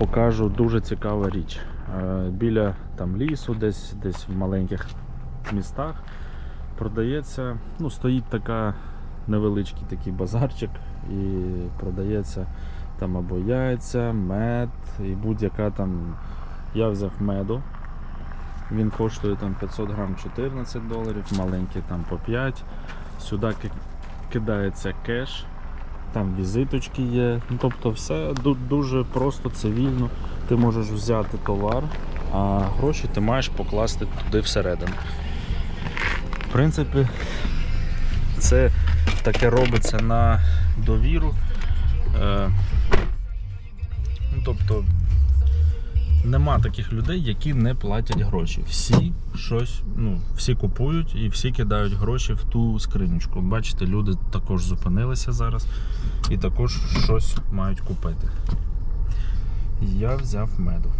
покажу дуже цікава річ. Е, Біля там лісу, десь десь в маленьких містах продається, ну, стоїть така невеличкий такий базарчик і продається там або яйця, мед і будь-яка там. Я взяв меду. Він коштує там 500 грам 14 доларів, маленький там по 5. Сюди кидається кеш, там візиточки є. Ну, тобто все дуже просто, цивільно. Ти можеш взяти товар, а гроші ти маєш покласти туди всередину. В принципі, це таке робиться на довіру. Е, ну, тобто нема таких людей, які не платять гроші. Всі щось, ну, всі купують і всі кидають гроші в ту скринючку. Бачите, люди також зупинилися зараз і також щось мають купити. Я взяв меду.